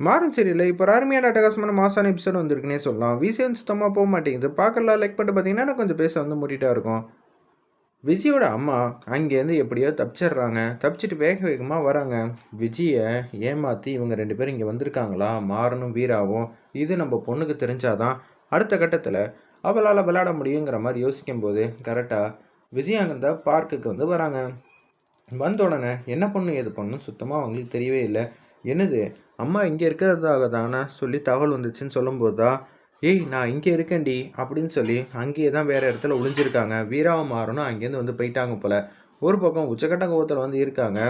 மாறும் சரியில்லை. இப்போ ஒரு அருமையான அட்டகாசமான மாசான எபிசோடு வந்திருக்குன்னே சொல்லலாம். விசிஎன் சுத்தமாக போக மாட்டேங்குது. பார்க்கலாம் லைக் பண்ணிட்டு பார்த்தீங்கன்னா கொஞ்சம் பேச வந்து மூட்டிகிட்டா இருக்கும். விஜயோட அம்மா அங்கேருந்து எப்படியோ தப்பிச்சிடுறாங்க. தப்பிச்சிட்டு வேக வேகமாக வராங்க. விஜயை ஏமாற்றி இவங்க ரெண்டு பேரும் இங்கே வந்திருக்காங்களா? மாறனும் வீராவும். இது நம்ம பொண்ணுக்கு தெரிஞ்சாதான் அடுத்த கட்டத்தில் அவளால் விளையாட முடியுங்கிற மாதிரி யோசிக்கும்போது கரெக்டாக விஜய் அங்கே பார்க்குக்கு வந்து வராங்க. வந்த உடனே என்ன பொண்ணு எது பொண்ணு சுத்தமாக அவங்களுக்கு தெரியவே இல்லை. என்னது? அம்மா இங்கே இருக்கிறதாக தானே சொல்லி தகவல் வந்துச்சுன்னு சொல்லும்போது தான் ஏய் நான் இங்கே இருக்கேன்டி அப்படின்னு சொல்லி அங்கேயே தான் வேறு இடத்துல ஒளிஞ்சிருக்காங்க. வீராவை மாறணும் அங்கேருந்து வந்து போயிட்டாங்க போல். ஒரு பக்கம் உச்சக்கட்ட கோவத்தில் வந்து இருக்காங்க.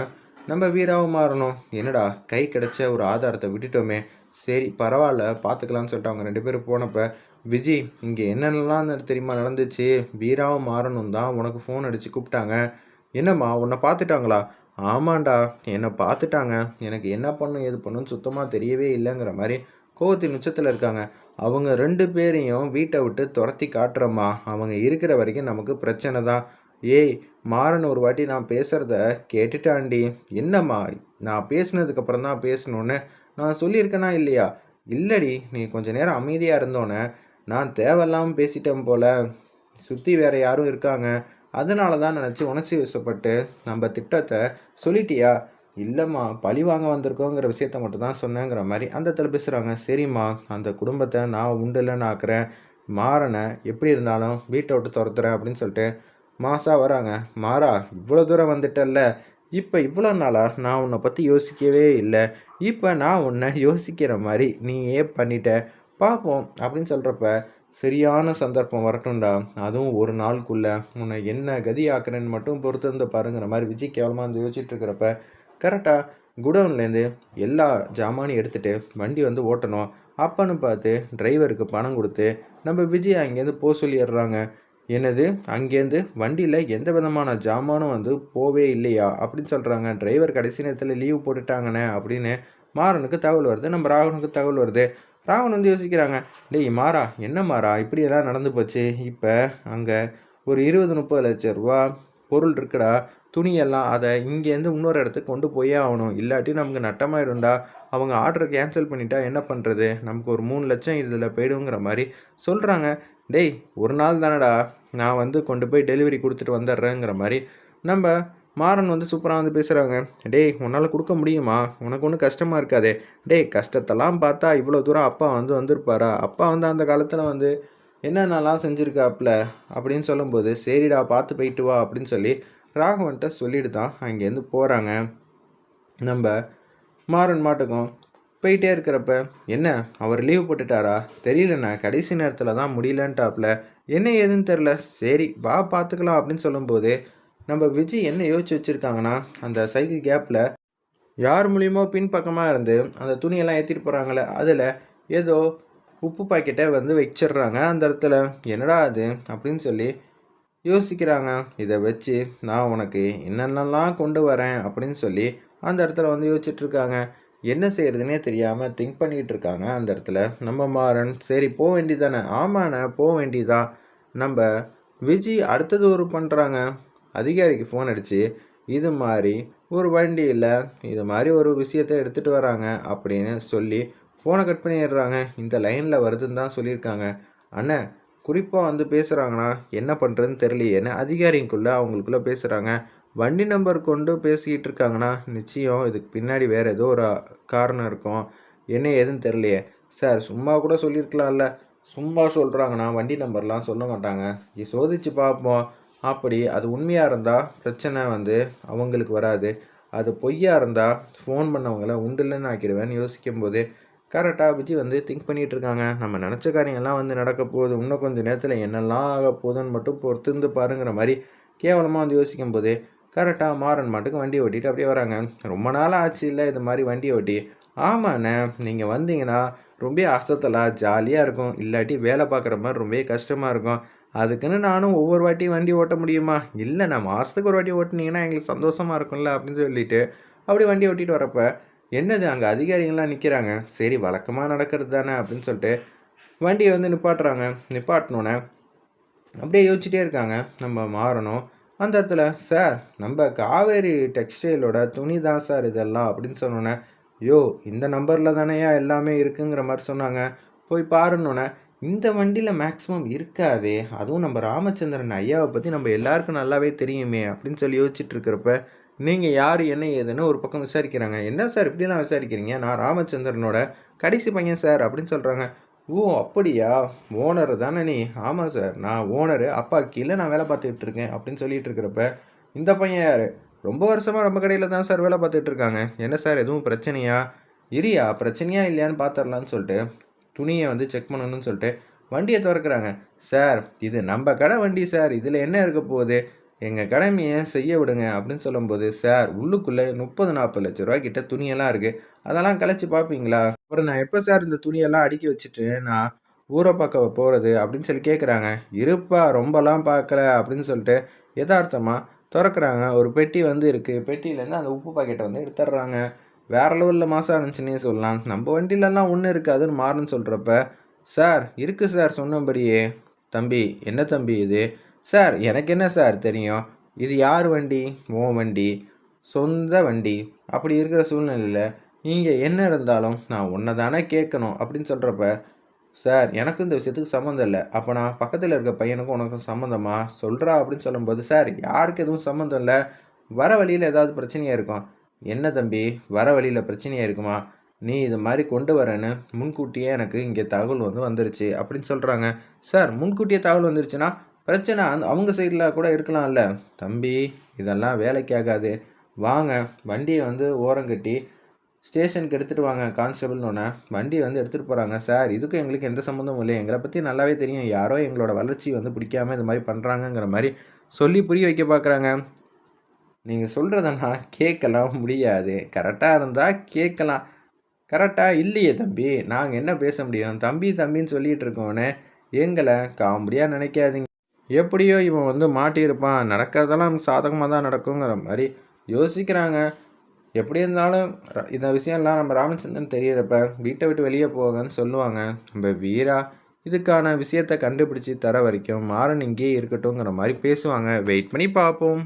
நம்ம வீராவை மாறணும் என்னடா கை கிடச்ச ஒரு ஆதாரத்தை விட்டுட்டோமே. சரி பரவாயில்ல பார்த்துக்கலாம்னு சொல்லிட்டு அவங்க ரெண்டு பேரும் போனப்போ விஜய் இங்கே என்னென்னலாம் தெரியுமா நடந்துச்சு? வீராவை மாறணும் தான் உனக்கு ஃபோன் அடித்து கூப்பிட்டாங்க. என்னம்மா உன்னை பார்த்துட்டாங்களா? ஆமாண்டா என்னை பார்த்துட்டாங்க. எனக்கு என்ன பண்ணும் எது பண்ணுன்னு சுத்தமாக தெரியவே இல்லைங்கிற மாதிரி கோவத்தின் உச்சத்தில் இருக்காங்க. அவங்க ரெண்டு பேரையும் வீட்டை விட்டு துரத்தி காட்டுறோம்மா. அவங்க இருக்கிற வரைக்கும் நமக்கு பிரச்சனை தான். ஏய் மாறன் ஒரு வாட்டி நான் பேசுகிறத கேட்டுட்டாண்டி என்னம்மா நான் பேசினதுக்கப்புறம் தான் பேசணுன்னு நான் சொல்லியிருக்கேனா இல்லையா? இல்லடி நீ கொஞ்ச நேரம் அமைதியாக இருந்தோன்னே நான் தேவையில்லாமல் பேசிட்டேன் போல. சுற்றி வேறு யாரும் இருக்காங்க. அதனால தான் நினச்சி உணர்ச்சி வசப்பட்டு நம்ம திட்டத்தை சொல்லிட்டியா? இல்லைம்மா பழி வாங்க வந்திருக்கோங்கிற விஷயத்த மட்டும் தான் சொன்னேங்கிற மாதிரி அந்த இடத்துல பேசுகிறாங்க சரிம்மா அந்த குடும்பத்தை நான் உண்டில்லைன்னு ஆக்குறேன். மாறனை எப்படி இருந்தாலும் வீட்டை விட்டு துரத்துறேன் அப்படின்னு சொல்லிட்டு மாசா வராங்க. மாறா இவ்வளோ தூரம் வந்துட்டல்ல. இப்போ இவ்வளோ நாளாக நான் உன்னை பற்றி யோசிக்கவே இல்லை. இப்போ நான் உன்னை யோசிக்கிற மாதிரி நீ ஏன் பண்ணிட்ட. பார்ப்போம் அப்படின்னு சொல்கிறப்ப சரியான சந்தர்ப்பம் வரட்டும்டா. அதுவும் ஒரு நாளுக்குள்ளே. உன்னை என்ன கதி ஆக்குறேன்னு மட்டும் பொறுத்து இருந்து பாருங்கிற மாதிரி விஜய் கேவலமாக வந்து யோசிச்சுட்டு இருக்கிறப்ப கரெக்டாக குடவுன்லேருந்து எல்லா ஜாமானையும் எடுத்துகிட்டு வண்டி வந்து ஓட்டணும். அப்பன்னு பார்த்து டிரைவருக்கு பணம் கொடுத்து நம்ம விஜய் அங்கேருந்து போக சொல்லிடுறாங்க. என்னது? அங்கேருந்து வண்டியில் எந்த விதமான ஜாமானும் வந்து போவே இல்லையா? அப்படின்னு சொல்கிறாங்க டிரைவர் கடைசி நேரத்தில் லீவ் போட்டுட்டாங்கண்ணே அப்படின்னு மாறனுக்கு தகவல் வருது நம்ம ராகுனுக்கு தகவல் வருது. ராவன் வந்து யோசிக்கிறாங்க டேய் மாறா என்ன மாறா? இப்படியெல்லாம் நடந்து போச்சு. இப்போ அங்கே ஒரு இருபது முப்பது லட்ச ரூபா பொருள் இருக்குடா. துணியெல்லாம் அதை இங்கேருந்து இன்னொரு இடத்துக்கு கொண்டு போயே ஆகணும். இல்லாட்டி நமக்கு நட்டமாயிடும்டா. அவங்க ஆர்டரை கேன்சல் பண்ணிட்டா என்ன பண்ணுறது நமக்கு ஒரு மூணு லட்சம் இதில் போயிடுங்கிற மாதிரி சொல்கிறாங்க டேய் ஒரு நாள் தானடா நான் வந்து கொண்டு போய் டெலிவரி கொடுத்துட்டு வந்துடுறேங்கிற மாதிரி நம்ம மாறன் வந்து சூப்பராக வந்து பேசுகிறாங்க டேய் உன்னால் கொடுக்க முடியுமா? உனக்கு ஒன்றும் கஷ்டமாக இருக்காதே. டேய் கஷ்டத்தெல்லாம் பார்த்தா இவ்வளோ தூரம் அப்பா வந்து வந்திருப்பாரா? அப்பா வந்து அந்த காலத்தில் வந்து என்னென்னலாம் செஞ்சுருக்காப்புல அப்படின்னு சொல்லும்போது சரிடா பார்த்து போயிட்டு வா அப்படின்னு சொல்லி ராகவன்ட்ட சொல்லிட்டு தான் அங்கேருந்து போகிறாங்க நம்ம மாறன் மாட்டுக்கும் போயிட்டே இருக்கிறப்ப என்ன அவர் லீவ் போட்டுட்டாரா? தெரியலண்ணா கடைசி நேரத்தில் தான் முடியலன்ட்டாப்புல என்ன ஏதுன்னு தெரில சரி வா பார்த்துக்கலாம் அப்படின்னு சொல்லும்போது நம்ம விஜய் என்ன யோசிச்சு வச்சுருக்காங்கன்னா அந்த சைக்கிள் கேப்பில் யார் மூலியமோ பின்பக்கமாக இருந்து அந்த துணியெல்லாம் ஏற்றிட்டு போகிறாங்களே அதில் ஏதோ உப்பு பாக்கெட்டை வந்து வச்சிடுறாங்க. அந்த இடத்துல என்னடா அது அப்படின்னு சொல்லி யோசிக்கிறாங்க. இதை வச்சு நான் உனக்கு என்னென்னலாம் கொண்டு வரேன் அப்படின்னு சொல்லி அந்த இடத்துல வந்து யோசிச்சுட்ருக்காங்க என்ன செய்கிறதுனே தெரியாமல் திங்க் பண்ணிகிட்டு இருக்காங்க. அந்த இடத்துல நம்ம மாறன் சரி போக வேண்டியதானே ஆமாண்ணே போக வேண்டியதான் நம்ம விஜி அடுத்தது ஒரு பண்ணுறாங்க அதிகாரிக்கு ஃபோன் அடித்து இது மாதிரி ஒரு வண்டியில் இது மாதிரி ஒரு விஷயத்தை எடுத்துகிட்டு வராங்க அப்படின்னு சொல்லி ஃபோனை கட் பண்ணிடுறாங்க. இந்த லைனில் வருதுன்னு தான் சொல்லியிருக்காங்க. அண்ணன் குறிப்பாக வந்து பேசுகிறாங்கன்னா என்ன பண்ணுறதுன்னு தெரியலையேன்னு அதிகாரிக்குள்ளே அவங்களுக்குள்ளே பேசுகிறாங்க வண்டி நம்பர் கொண்டு பேசிக்கிட்டு இருக்காங்கன்னா நிச்சயம் இதுக்கு பின்னாடி வேறு ஏதோ ஒரு காரணம் இருக்கும். என்ன ஏதுன்னு தெரியலையே. சார் சும்மா கூட சொல்லியிருக்கலாம்ல. சும்மா சொல்கிறாங்கன்னா வண்டி நம்பர்லாம் சொல்ல மாட்டாங்க. சோதிச்சு பார்ப்போம். அப்படி அது உண்மையாக இருந்தால் பிரச்சனை வந்து அவங்களுக்கு வராது. அது பொய்யாக இருந்தால் ஃபோன் பண்ணவங்கள உண்டுலன்னு ஆக்கிடுவேன்னு யோசிக்கும் போது கரெக்டாக விஜய் வந்து திங்க் பண்ணிகிட்டு இருக்காங்க. நம்ம நினச்ச காரியங்கள்லாம் வந்து நடக்க போகுது. இன்னும் கொஞ்சம் நேரத்தில் என்னெல்லாம் ஆக போகுதுன்னு மட்டும் பொறுத்திருந்து பாருங்கிற மாதிரி கேவலமாக வந்து யோசிக்கும் போது கரெக்டாக மாறன் மாட்டுக்கு வண்டி ஓட்டிட்டு அப்படியே வராங்க. ரொம்ப நாள் ஆச்சு இல்லை இது மாதிரி வண்டி ஓட்டி. ஆமாண்ணே நீங்கள் வந்தீங்கன்னா ரொம்ப அசத்தலாக ஜாலியாக இருக்கும். இல்லாட்டி வேலை பார்க்குற மாதிரி ரொம்ப கஷ்டமாக இருக்கும். அதுக்குன்னு நானும் ஒவ்வொரு வாட்டியும் வண்டி ஓட்ட முடியுமா? இல்லை நான் மாதத்துக்கு ஒரு வாட்டி ஓட்டினீங்கன்னா எங்களுக்கு சந்தோஷமாக இருக்கும்ல அப்படின்னு சொல்லிட்டு அப்படி வண்டி ஓட்டிகிட்டு வரப்போ என்னது அங்கே அதிகாரிகள்லாம் நிற்கிறாங்க சரி வழக்கமாக நடக்கிறது தானே அப்படின்னு சொல்லிட்டு வண்டியை வந்து நிப்பாட்டுறாங்க. நிப்பாட்டினோன்னே அப்படியே யோசிச்சுட்டே இருக்காங்க. நம்ம மாறணும். அந்த இடத்துல சார் நம்ம காவேரி டெக்ஸ்டைலோட துணி தான் சார் இதெல்லாம்? அப்படின்னு சொன்னோன்னே யோ இந்த நம்பரில் தானேயா எல்லாமே இருக்குங்கிற மாதிரி சொன்னாங்க. போய் பாருன்னொன்னே இந்த வண்டியில் மேக்ஸிமம் இருக்காதே. அதுவும் நம்ம ராமச்சந்திரன் ஐயாவை பற்றி நம்ம எல்லாருக்கும் நல்லாவே தெரியுமே அப்படின்னு சொல்லி யோசிச்சுட்டு இருக்கிறப்ப நீங்கள் யார் என்ன ஏதுன்னு ஒரு பக்கம் விசாரிக்கிறாங்க. என்ன சார்? இப்படிலாம் விசாரிக்கிறீங்க? நான் ராமச்சந்திரனோட கடைசி பையன் சார் அப்படின்னு சொல்கிறாங்க ஓ அப்படியா? ஓனர் தானே நீ? ஆமாம் சார். நான் ஓனரு. அப்பா கீழே நான் வேலை பார்த்துக்கிட்டு இருக்கேன் அப்படின்னு சொல்லிட்டு இருக்கிறப்ப இந்த பையன் யார்? ரொம்ப வருஷமாக நம்ம கடையில் தான் சார் வேலை பார்த்துட்டு இருக்காங்க. என்ன சார்? எதுவும் பிரச்சனையா? இரியா பிரச்சனையா இல்லையான்னு பார்த்துடலான்னு சொல்லிட்டு துணியை வந்து செக் பண்ணணும்னு சொல்லிட்டு வண்டியை திறக்கிறாங்க. சார் இது நம்ம கடை வண்டி சார். இதில் என்ன இருக்க போகுது? எங்கள் கடமையை செய்ய விடுங்க. அப்படின்னு சொல்லும்போது சார் உள்ளுக்குள்ளே முப்பது நாற்பது லட்ச ரூபா கிட்ட துணியெல்லாம் இருக்குது அதெல்லாம் கலைச்சி பார்ப்பீங்களா? அப்புறம் நான் எப்போ சார் இந்த துணியெல்லாம் அடுக்கி வச்சுட்டு நான் ஊரை பார்க்க போகிறது அப்படின்னு சொல்லி கேட்குறாங்க இருப்பா ரொம்பலாம் பார்க்கல. அப்படின்னு சொல்லிட்டு யதார்த்தமாக திறக்கிறாங்க. ஒரு பெட்டி வந்து இருக்குது பெட்டியிலேருந்து அந்த உப்பு பாக்கெட்டை வந்து எடுத்துடுறாங்க. வேற லெவலில் மாசாக இருந்துச்சுன்னே சொல்லலாம். நம்ம வண்டியிலலாம் ஒன்றும் இருக்காதுன்னு மாறுன்னு சொல்கிறப்ப சார் இருக்குது சார் சொன்னபடியே. தம்பி என்ன தம்பி இது? சார் எனக்கு என்ன சார் தெரியும்? இது யார் வண்டி? உன் வண்டி. சொந்த வண்டி. அப்படி இருக்கிற சூழ்நிலையில் இங்கே என்ன இருந்தாலும் நான் உன்னை தானே கேட்கணும். அப்படின்னு சொல்கிறப்ப சார் எனக்கும் இந்த விஷயத்துக்கு சம்மந்தம் இல்லை. அப்போ நான் பக்கத்தில் இருக்க பையனுக்கும் உனக்கும் சம்மந்தமா? சொல்கிறா அப்படின்னு சொல்லும்போது சார் யாருக்கு எதுவும் சம்மந்தம் இல்லை. வர வழியில் ஏதாவது பிரச்சனையாக இருக்கும்? என்ன தம்பி வர வழியில் பிரச்சனையாக இருக்குமா? நீ இது மாதிரி கொண்டு வரேன்னு முன்கூட்டியே எனக்கு இங்கே தகவல் வந்து வந்துருச்சு அப்படின்னு சொல்கிறாங்க சார் முன்கூட்டியே தகவல் வந்துருச்சுன்னா பிரச்சனை அந்த அவங்க சைடில் கூட இருக்கலாம்ல. தம்பி இதெல்லாம் வேலைக்கு ஆகாது. வாங்க வண்டியை வந்து ஓரங்கட்டி ஸ்டேஷனுக்கு எடுத்துகிட்டு வாங்க கான்ஸ்டபிள்னோடனே வண்டியை வந்து எடுத்துகிட்டு போகிறாங்க சார் இதுக்கும் எங்களுக்கு எந்த சம்மந்தமும் இல்லை. எங்களை பற்றி நல்லாவே தெரியும். யாரோ எங்களோட வளர்ச்சி வந்து பிடிக்காம இது மாதிரி பண்ணுறாங்கங்கிற மாதிரி சொல்லி புரிய வைக்க பார்க்குறாங்க நீங்கள் சொல்கிறத நான் கேட்கலாம் முடியாது. கரெக்டாக இருந்தால் கேட்கலாம். கரெக்டாக இல்லையே தம்பி. நாங்கள் என்ன பேச முடியும்? தம்பி தம்பின்னு சொல்லிகிட்டு இருக்கோன்னே எங்களை காமெடியாக நினைக்காதீங்க. எப்படியோ இவன் வந்து மாட்டியிருப்பான். நடக்கிறதெல்லாம் சாதகமாக தான் நடக்குங்கிற மாதிரி யோசிக்கிறாங்க. எப்படி இருந்தாலும் இந்த விஷயம்லாம் நம்ம ராமச்சந்திரன் தெரியிறப்ப வீட்டை விட்டு வெளியே போங்கன்னு சொல்லுவாங்க. நம்ம வீரா இதுக்கான விஷயத்தை கண்டுபிடிச்சி தர வரைக்கும் மாறன் இங்கேயே இருக்கட்டுங்கிற மாதிரி பேசுவாங்க. வெயிட் பண்ணி பார்ப்போம்.